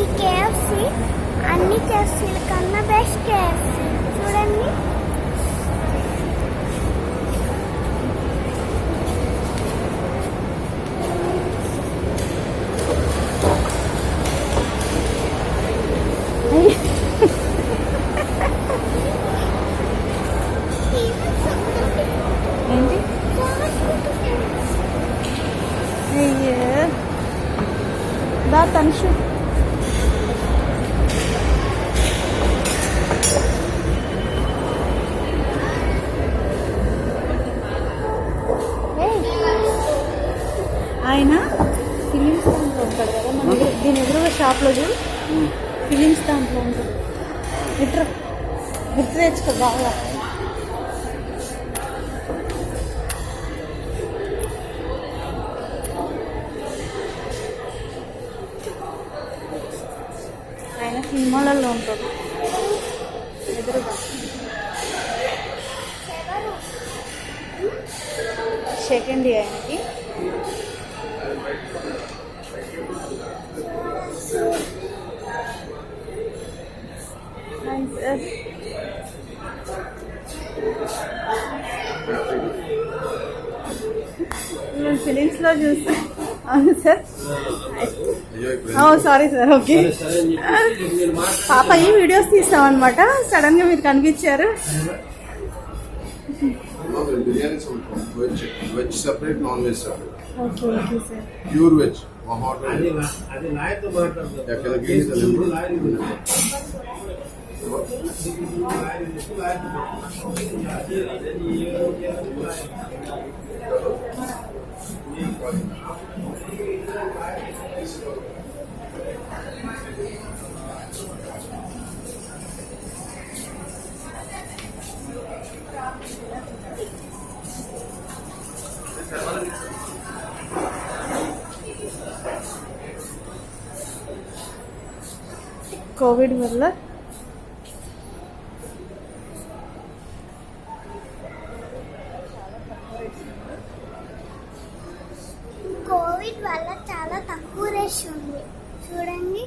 ఈ కేఎఫ్సి అన్ని కేఎఫ్సీల కన్నా బెస్ట్ కేఎఫ్సీ చూడండి. రా తనుషు. ఆయన ఫిలిమ్స్ దాంట్లో ఉంటాడు కదా మన దీని ఎదురుగా షాప్లో చూడు. ఫిలిమ్స్ దాంట్లో ఉంటాడు. గుర్తు గుర్తు తెచ్చుకో బాగా. సినిమాలలో ఉంటుంది. ఎదురుగా. సెకండ్ ఆయనకి హాయ్ ఫిలిమ్స్లో చూస్తాను అవును సార్. Sorry sir okay. పాప ఈ వీడియోస్ తీస్తాం అనమాట సడన్గా మీరు కనిపించారు. Biryani veg veg separate non veg separate pure veg మా హోటల్. ఎక్కడ కోవిడ్ వల్ల కోవిడ్ వల్ల చాలా తక్కువ రష్ ఉంది. చూడండి.